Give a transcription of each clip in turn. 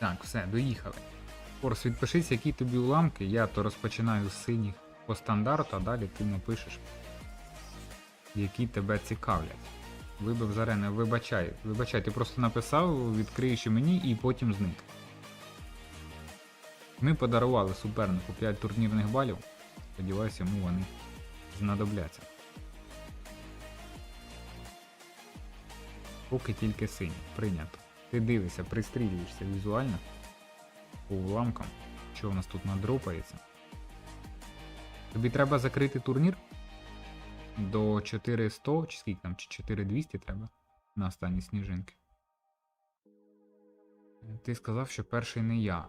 Так, все, доїхали. Форс, відпишись, які тобі уламки. Я то розпочинаю з синіх по стандарту, а далі ти напишеш, які тебе цікавлять. Вибив з арени, вибачай, вибачай, ти просто написав, відкриєш і мені і потім зник. Ми подарували супернику 5 турнірних балів. Сподіваюся, йому вони знадобляться. Поки тільки синій. Прийнято. Ти дивишся, пристрілюєшся візуально по уламкам, що в нас тут надропається. Тобі треба закрити турнір до 4100, чи скільки там, чи 4200 треба на останні сніжинки. Ти сказав, що перший не я.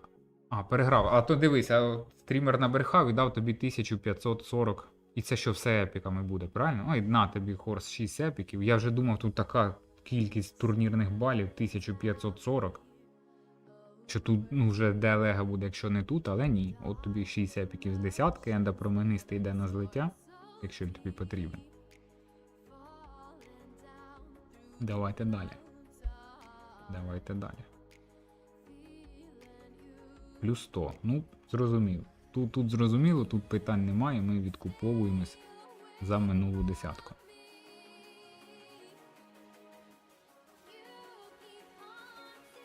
А, переграв. А то дивись, а стрімер набрехав і дав тобі 1540. І це що все епіками буде, правильно? Ой, на тобі хорс 6 епіків. Я вже думав, тут така кількість турнірних балів 1540. Що тут ну, вже де лега буде, якщо не тут, але ні. От тобі 6 епіків з десятки, енда променистий йде на злиття, якщо він тобі потрібен. Давайте далі. Давайте далі. Плюс 100. Ну, зрозуміло. Тут, тут зрозуміло, тут питань немає, ми відкуповуємось за минулу десятку.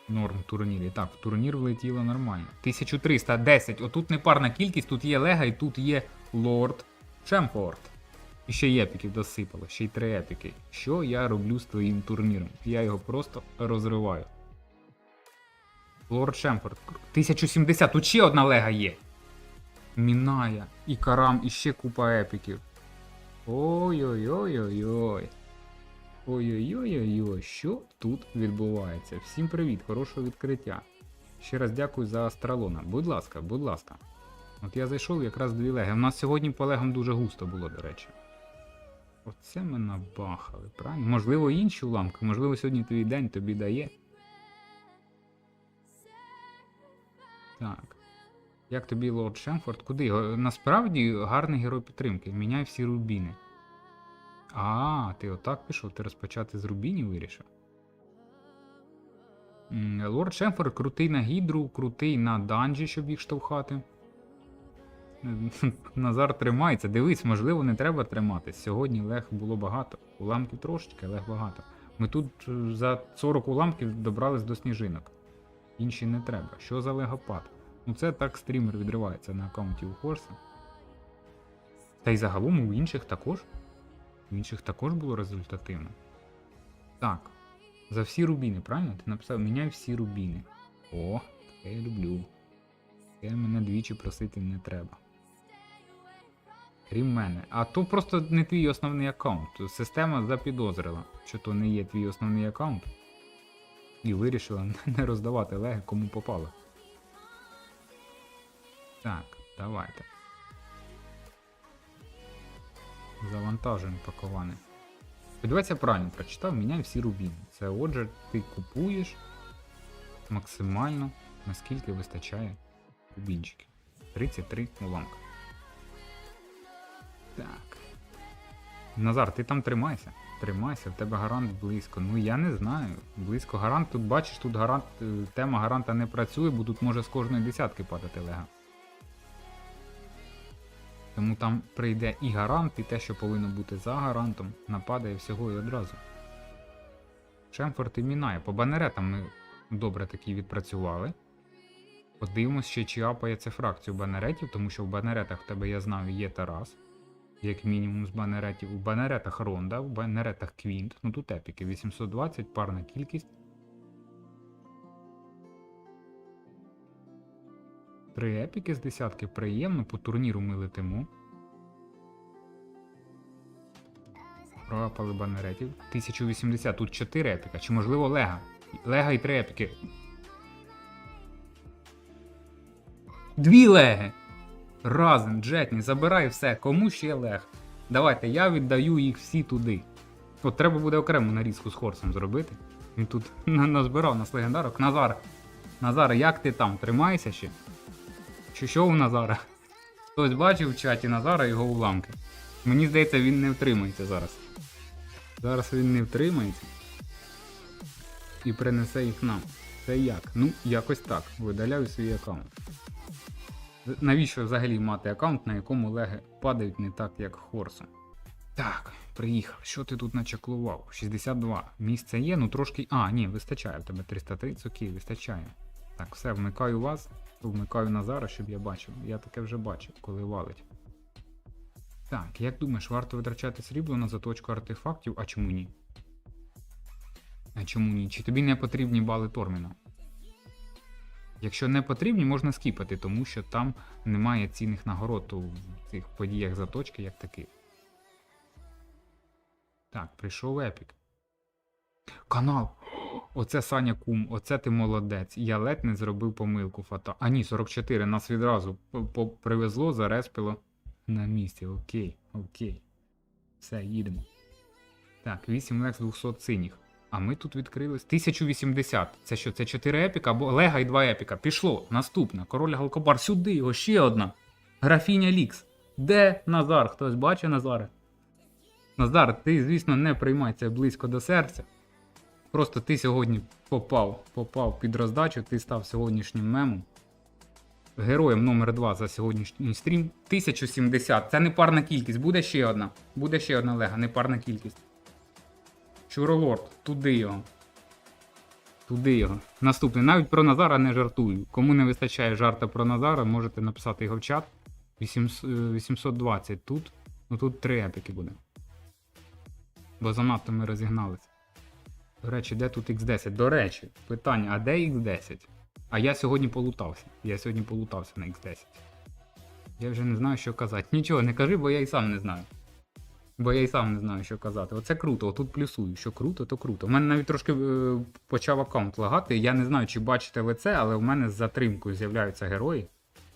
Норм турнірі. Так, в турнір влетіло нормально. 1310. Отут не парна кількість, тут є Лега і тут є Лорд Чемфорд. І ще й епіків досипало, ще й три епіки. Що я роблю з твоїм турніром? Я його просто розриваю. Лорд Шемфорд. 1070, тут ще одна лега є. Міная, і Карам, і ще купа епіків. Ой-ой-ой-ой-ой. Ой-ой-ой-ой-ой, що тут відбувається? Всім привіт, хорошого відкриття. Ще раз дякую за Астралона. Будь ласка, будь ласка. От я зайшов якраз дві леги. У нас сьогодні по легам дуже густо було, до речі. Оце ми набахали, правильно? Можливо, інші уламки, можливо, сьогодні твій день тобі дає. Так. Як тобі Лорд Шемфорд? Куди? Насправді гарний герой підтримки. Міняй всі рубіни. А, ти отак пішов, ти розпочати з рубінів вирішив. Лорд Шемфорд крутий на гідру, крутий на данжі, щоб їх штовхати. Назар тримається. Дивись, можливо, не треба триматись. Сьогодні лег було багато. Уламків трошечки, лег багато. Ми тут е, за 40 уламків добрались до сніжинок. Інші не треба. Що за легопад? Ну це так стрімер відривається на аккаунті у Хорса. Та й загалом у інших також. У інших також було результативно. Так. За всі рубіни, правильно? Ти написав міняй всі рубіни. О, таке я люблю. Таке мене двічі просити не треба. Крім мене. А то просто не твій основний аккаунт. Система запідозрила, що то не є твій основний аккаунт. І вирішила не роздавати леги кому попало. Так, давайте. Завантажуємо пакуване. Сподіваюся, правильно прочитав, міняй всі рубіни. Це отже, ти купуєш максимально, наскільки вистачає рубінчиків. 33 уламка. Так. Назар, ти там тримайся. Тримайся, в тебе гарант близько. Ну я не знаю. Близько гарант, тут бачиш, тут гарант, е, тема гаранта не працює, бо тут може з кожної десятки падати лега. Тому там прийде і гарант, і те, що повинно бути за гарантом, нападає всього і одразу. Шемфорд і мінає. По банеретам ми добре такі відпрацювали. Подивимось ще, чи апає це фракцію банеретів, тому що в банеретах в тебе, я знаю, є Тарас. Як мінімум з банеретів. У банеретах Ронда, в банеретах Квінт. Ну тут епіки. 820, парна кількість. Три епіки з десятки приємно, по турніру ми летимо. Проапали банеретів. 1080, тут 4 епіка. Чи можливо Лега? Лега і 3 епіки. Дві леги! Разом, Джетні, забирай все, кому ще лег. Давайте, я віддаю їх всі туди. От треба буде окрему нарізку з Хорсом зробити. Він тут назбирав нас легендарок. Назар. Назар, як ти там? Тримайся ще? Чи що у Назара? Хтось бачив в чаті Назара його уламки. Мені здається, він не втримається зараз. Зараз він не втримається і принесе їх нам. Це як? Ну, якось так. Видаляю свій аккаунт. Навіщо взагалі мати аккаунт, на якому леги падають не так, як Хорсом? Так, приїхав. Що ти тут начаклував? 62. Місце є, ну трошки. А, ні, вистачає в тебе 330, окей, вистачає. Так, все, вмикаю вас, вмикаю Назара, щоб я бачив. Я таке вже бачив, коли валить. Так, як думаєш, варто витрачати срібло на заточку артефактів, а чому ні? А чому ні? Чи тобі не потрібні бали Торміна? Якщо не потрібні, можна скіпати, тому що там немає цінних нагород у цих подіях заточки, як таких. Так, прийшов епік. Канал. Оце Саня Кум, оце ти молодець. Я ледь не зробив помилку фата. А ні, 44. Нас відразу привезло, зареспило на місці. Окей, окей. Все, їдемо. Так, 8 лекс 200 синіх. А ми тут відкрились. 1080. Це що, це 4 епіка або Лега і 2 епіка. Пішло. Наступне. Король Галкобар. Сюди його, ще одна. Графіня Лікс. Де Назар? Хтось бачить Назара? Назар, ти, звісно, не приймай це близько до серця. Просто ти сьогодні попав, попав під роздачу, ти став сьогоднішнім мемом. Героєм номер 2 за сьогоднішній стрім. 1070. Це не парна кількість. Буде ще одна. Буде ще одна лега, не парна кількість. Чуролорд, туди його. Туди його. Наступний. Навіть про Назара не жартую. Кому не вистачає жарта про Назара, можете написати його в чат. 800, е, 820 тут. Ну тут 3 епіки буде. Бо занадто ми розігналися. До речі, де тут X10? До речі, питання, а де X10? А я сьогодні полутався. Я сьогодні полутався на X10. Я вже не знаю, що казати. Нічого не кажи, бо я і сам не знаю. Бо я і сам не знаю, що казати. Оце круто, отут плюсую. Що круто, то круто. У мене навіть трошки е, почав аккаунт лагати. Я не знаю, чи бачите ви це, але в мене з затримкою з'являються герої.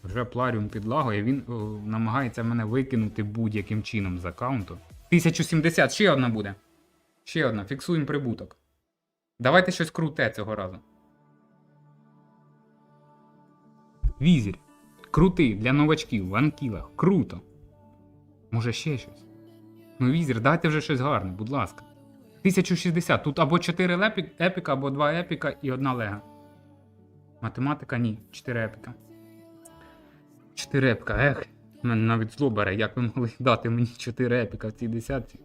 Вже пларіум підлагує, він е, намагається мене викинути будь-яким чином з аккаунту. 1070, ще одна буде. Ще одна, фіксуємо прибуток. Давайте щось круте цього разу. Візір. Крутий для новачків в анкілах. Круто. Може ще щось? Ну, візір, дайте вже щось гарне, будь ласка. 1060. Тут або 4 лепі- епіка, або 2 епіка і одна лега. Математика ні. 4 епіка. 4 епіка, ех. Мене навіть зло бере, як ви могли дати мені 4 епіка в цій десятці.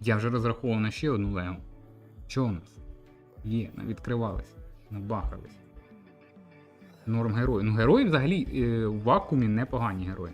Я вже розраховував на ще одну легу. Що у нас? Є, відкривались, набахались. Норм герої. Ну, герої взагалі е, в вакуумі непогані герої.